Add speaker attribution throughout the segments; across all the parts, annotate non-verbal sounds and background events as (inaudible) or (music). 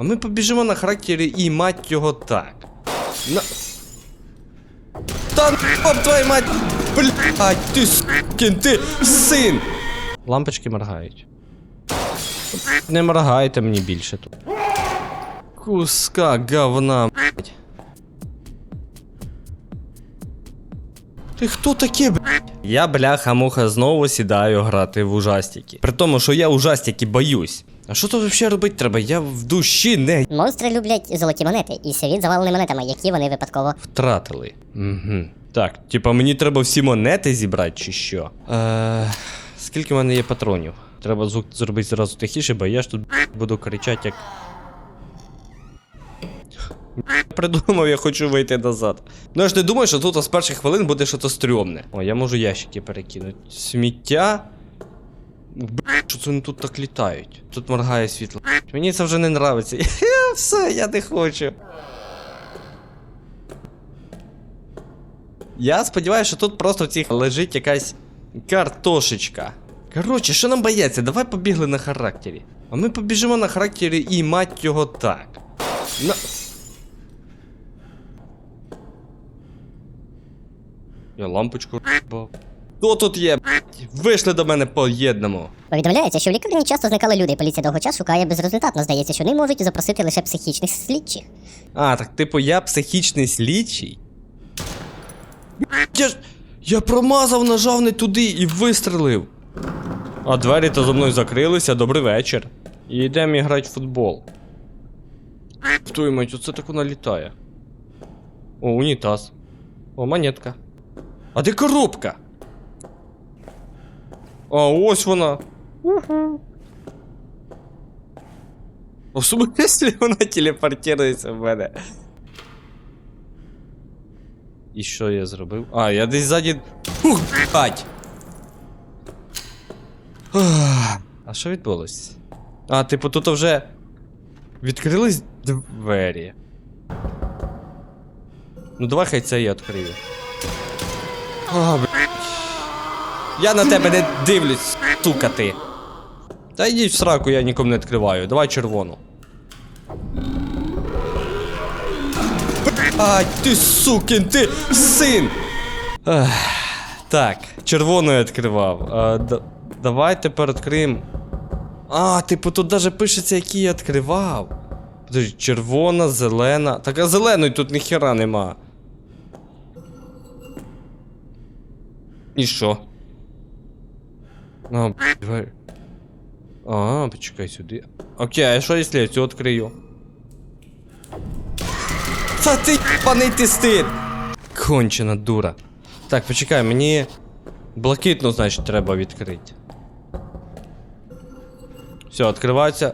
Speaker 1: А ми побіжимо на характері і мать його так. На... Та оп, твою мать! Блять, ти сукін, ти син! Лампочки моргають. Не моргайте мені більше тут. Куска говна, блять. Ти хто таке, блять? Я, бляха-муха, знову сідаю грати в ужастики. При тому, що я ужастики боюсь. А що тут взагалі робити треба? Я в душі не
Speaker 2: Монстри люблять золоті монети, і світ завалений монетами, які вони випадково.
Speaker 1: втратили. Угу. Так, типа мені треба всі монети зібрати, чи що? Е, скільки в мене є патронів? Треба звук зробити зразу тихіше, бо я ж тут буду кричати як. Придумав, я хочу вийти назад. Ну я ж не думаю, що тут з перших хвилин буде щось стрьомне. О, я можу ящики перекинути. Сміття. Б**, що це вони тут так літають? Тут моргає світло. Мені це вже не нравиться. (laughs) Все, я не хочу. Я сподіваюся, що тут просто в цих лежить якась картошечка. Коротше, що нам бояться? Давай побігли на характері. А ми побіжимо на характері і мать його так. На... Я лампочку бав. Хто тут є? Вийшли до мене по єдному.
Speaker 2: Повідомляється, що в лікарні часто зникали люди, і поліція довго часу шукає безрезультатно. Здається, що вони можуть запросити лише психічних слідчих.
Speaker 1: А, так типу я психічний слідчий. Я ж. Я промазав, нажав не туди і вистрелив. А двері то за мною закрилися, добрий вечір. І йдемо грати в футбол. Твою мать, оце так вона літає. О, унітаз. О, монетка. А де коробка? А, ось вона. А (laughs) в смысле вона телепортується в мене? І що я зробив? А, я десь ззаді. Ух, блять! (sighs) А що відбулося? А, типу, тут вже відкрились двері. Ну давай хай це я відкрию. А, блять. Я на тебе не дивлюсь, сука ти. Та йдіть в сраку, я нікому не відкриваю. Давай червону. Блять, ти сукин, ти син! Ех, так, червоною відкривав. А, да, давай тепер відкриємо. А, типу, тут даже пишеться, який я відкривав. Подожди, червона, зелена. Так а зеленої тут ніхера нема. І що? А, давай. А, почекай сюди. Окей, а що якщо я цю відкрию? Та ти паний ти стид! Кончена дура. Так, почекай, мені блакитну, значить, треба відкрити. Все, відкривається.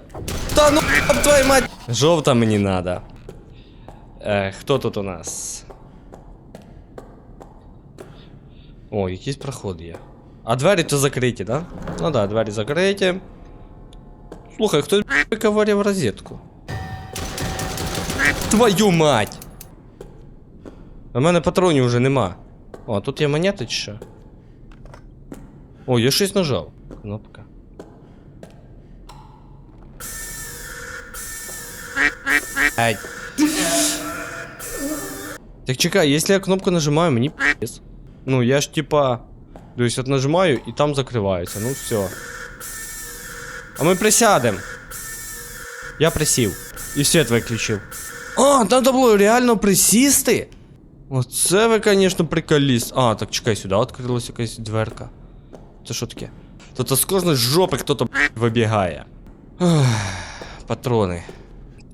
Speaker 1: Та ну об твою мать! Жовта мені надо. Е, хто тут у нас? О, якийсь проход є. А двері то закриті, да? Ну да, двері закриті. Слухай, хтось говорив розетку. Твою мать! У мене патронів вже нема. О, тут є монети чи що? О, я щось нажав. Кнопка. Ай. Так чекай, если я кнопку нажимаю, мені пиздец. Ну, я ж типа. То есть от нажимаю і там закривається. Ну все. А ми присядем. Я присів. І світ виключив. А, там було реально присісти? Оце ви, конечно, приколіст. А, так чекай, сюди відкрилась якась дверка. Це що таке? Тут з кожної жопи хто-то вибігає. Ах, Патрони.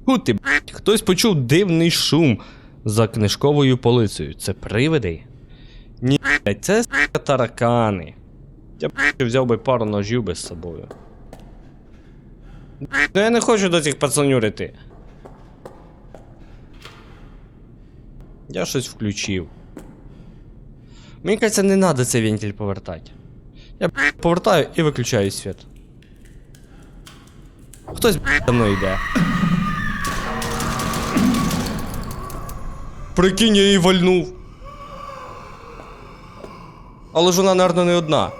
Speaker 1: Ху ти, хтось почув дивний шум за книжковою полицею. Це привиди? Ні, це таракани. Я б взяв би пару ножів би з собою. Ну я не хочу до цих пацанюрити. Я щось включив. Мені кажеться, не треба цей вентиль повертати. Я повертаю і виключаю світ. Хтось за мною йде. Прикинь, я її вальнув. Але ж вона, наверное, не одна.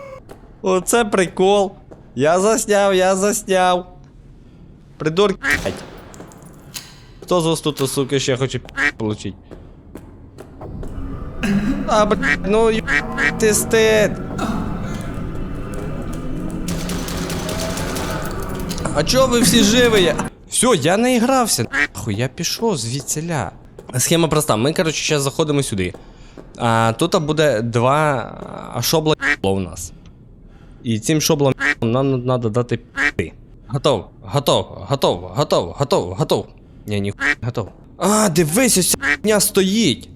Speaker 1: Оце прикол. Я засняв, я засняв. Придурки. Хто з вас тут, сука, ще хоче получить? А, блядь, ну й... ти стид. А чого ви всі живі? Все, я не. Нахуй, я пішов звідсіля. Схема проста. Ми, коротше, зараз заходимо сюди. А тут буде два шобла у нас. І цим шоблам нам треба дати пи. Готов, готов, готов, готов, готов, готов. Ні, ні, готов. А, дивись, ось дня стоїть.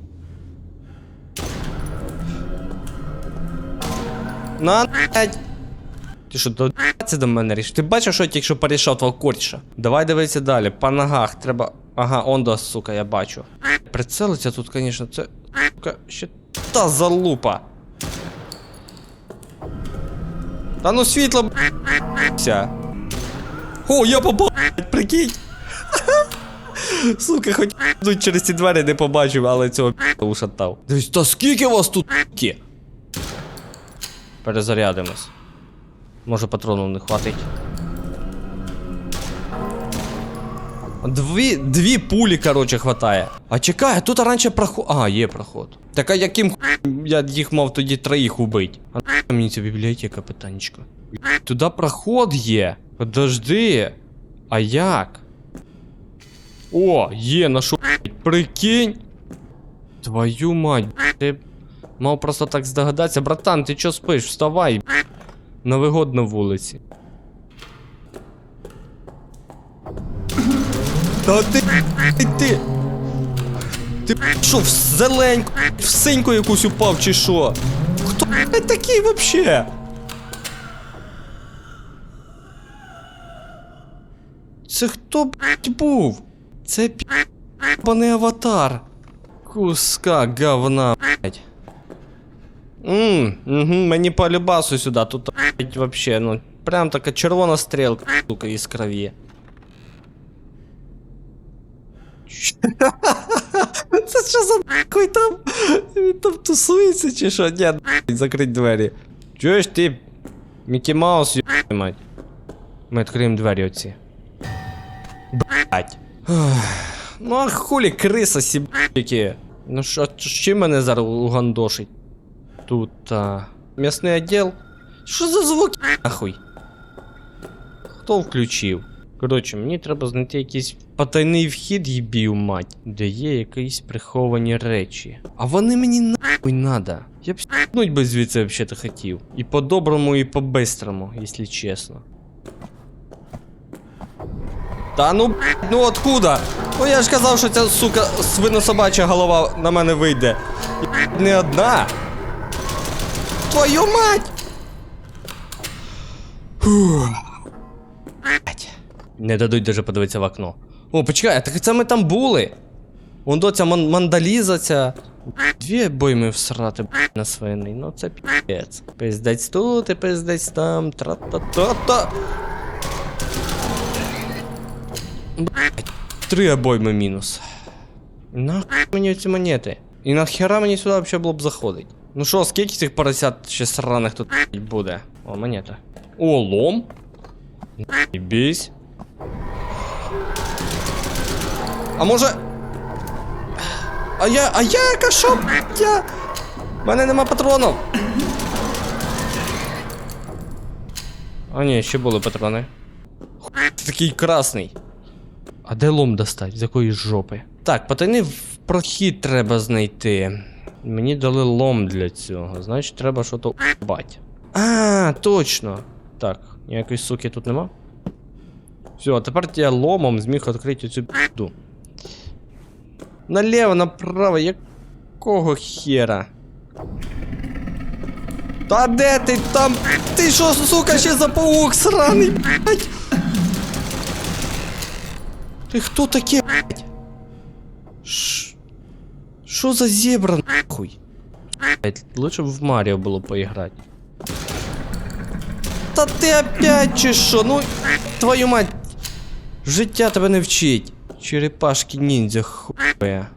Speaker 1: На. Ти що, до це до мене рішив? Ти бачив, що я тільки що порішав твого коріша? Давай дивися далі. По ногах треба. Ага, ондо, сука, я бачу. Прицелиться тут, звісно, це. Сука, ще та залупа. Та ну світло, б***ся. О, я попав, прикинь. (laughs) Сука, хоч ну, через ці двері не побачив, але цього б***а ушатав. Дивись, та скільки вас тут ки? Перезарядимось. Може патронів не хватить. Дві, дві пулі, короче, хватає. А чекай, а тут раніше проход. А, є проход. Так а яким хуєм я їх мав тоді троїх убить? А мені ця бібліотека, питанечко. Туди проход є. Подожди. А як? О, є, нашов. Прикинь. Твою мать, ти мав просто так здогадатися. Братан, ти чо спиш? Вставай. На вулиці. Та ти. Ти. Ти, ти що, в зеленьку, в синьку якусь упав чи що? Хто блядь, такий вообще? Це хто блядь, був? Це п'яний аватар. Куска говна, блядь. Ммм, угу, мені по любасу сюди, тут блядь, вообще, ну, прям така червона стрілка, сука, із крові. Це що за нахуй там? Він там тусується чи що? Ні, нахуй, закрить двері. Чуєш ти? Мікі Маус, ю**й мать. Ми відкриємо двері оці. Блять. Ну а хулі криса сібки. Ну що, чим мене зараз угандошить? Тут а, м'ясний відділ. Що за звуки нахуй? Хто включив? Коротше, мені треба знайти якийсь потайний вхід, їбів мать, де є якісь приховані речі. А вони мені нахуй надо. Я б с**нуть би звідси взагалі хотів. І по-доброму, і по-бистрому, якщо чесно. Та ну, ну откуда? Ну я ж казав, що ця сука свинособача голова на мене вийде. Не одна. Твою мать! Фух. Не дадуть даже подивитися в окно. О, почекай, так це ми там були. Вон до ця ман мандаліза ця. Дві обойми всрати, на свиний. Ну це піздець. Пиздець тут і пиздець там. Тра-та-та-та. Три обойми мінус. Нахуй мені ці монети? І нахера мені сюди взагалі було б заходить? Ну що, скільки цих поросят ще сраних тут буде? О, монета. О, лом. Бійсь. А може. А я. А я яка що? Я. У мене нема патронів. А ні, ще були патрони. Хуй ти такий красний. А де лом достать? З якої жопи? Так, потайний в прохід треба знайти. Мені дали лом для цього. Значить, треба щось бать. А, точно. Так, ніякої суки тут нема. Все, тепер я ломом зміг відкрити цю пізду. Наліво, направо, якого хера? Та де ти там? Ти що, сука, ще за паук сраний, блядь? Ти хто таке, блядь? Ш- Що за зебра, нахуй? Блядь, лучше б в Маріо було поіграти. Та ти опять чи що? Ну, твою мать. Життя тебе не вчить. Черепашки ніндзя хуя.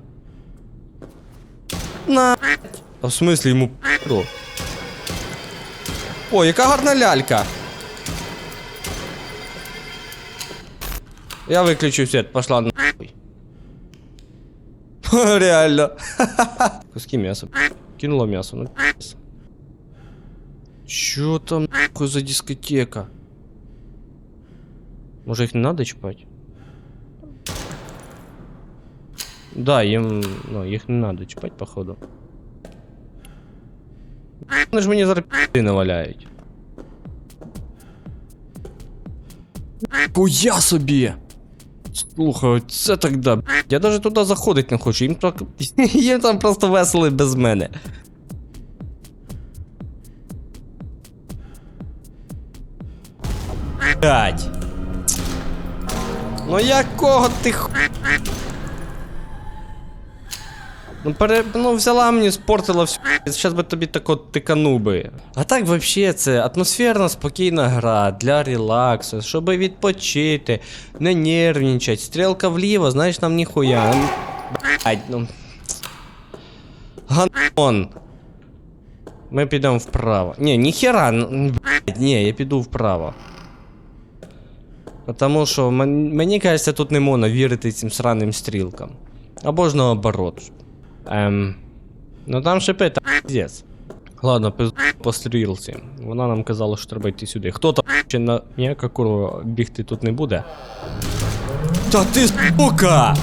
Speaker 1: На. А в смислі йому п***о? О, яка гарна лялька. Я виключу світ, пошла нахуй. Реально. (laughs) Куски м'яса. Кинуло м'ясо, ну. Що там за дискотека? Може їх не надо чіпати? Да, їм, ну, їх не надо чіпати, походу. Вони ж мені зараз пи***и наваляють. Хуя собі! Слухай, це так да. Я даже туди заходить не хочу, їм, так... (laughs) їм там просто весело без мене. Блять. Ну якого ти ху... Ну, пере... ну взяла мені, спортила всю. Зараз би тобі тако тикану би. А так взагалі це атмосферна, спокійна гра для релаксу, щоб відпочити, не нервничать. Стрілка вліво, знаєш, нам ніхуя. Блядь, ну. Ганон. Ми підемо вправо. Ні, ніхера, блядь, ні, я піду вправо. Потому що мен- мені кажеться, тут не можна вірити цим сраним стрілкам. Або ж наоборот. Ем. Ну там шипи, та піздець. Ладно, пиз... по стрілці. Вона нам казала, що треба йти сюди. Хто там ще на ніяка курва бігти тут не буде. Та ти сука!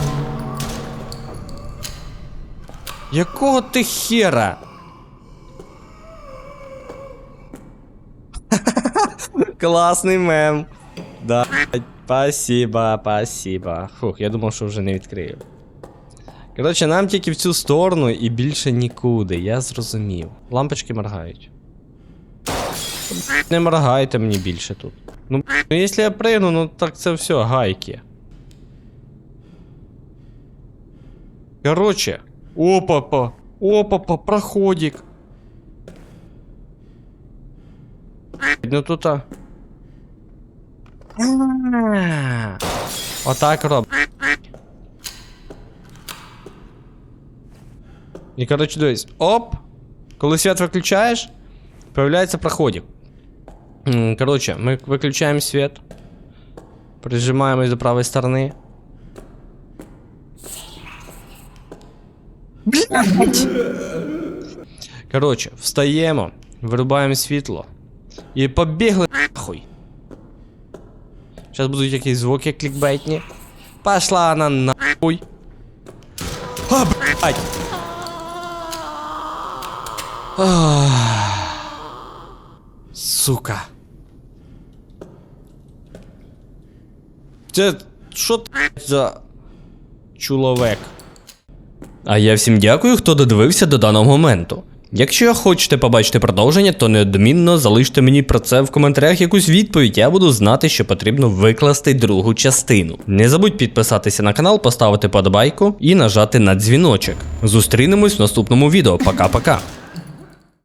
Speaker 1: Якого ти хера? (laughs) Класний мем. Да, спасибо, спасибо. Фух, я думав, що вже не відкрию. Коротше, нам тільки в цю сторону і більше нікуди, я зрозумів. Лампочки моргають. Не моргайте мені більше тут. Ну, ну якщо я пригну, ну так це все, гайки. Короче, опа-па, опа-па, проходик. Ну тут а. А. Отак роб. І коротше, дивись, оп. Коли світ виключаєш, появляється проходик. М, Короче, ми виключаємо світ. Прижимаємось до правої сторони. Блять! Короче, встаємо, вирубаємо світло. І побігли нахуй. Зараз будуть якісь звуки клікбейтні. Пошла она нахуй. А, блять! Ах. Сука. Це що т- за чоловік? А я всім дякую, хто додивився до даного моменту. Якщо хочете побачити продовження, то неодмінно залиште мені про це в коментарях якусь відповідь, я буду знати, що потрібно викласти другу частину. Не забудь підписатися на канал, поставити подобайку і нажати на дзвіночок. Зустрінемось в наступному відео. Пока-пока.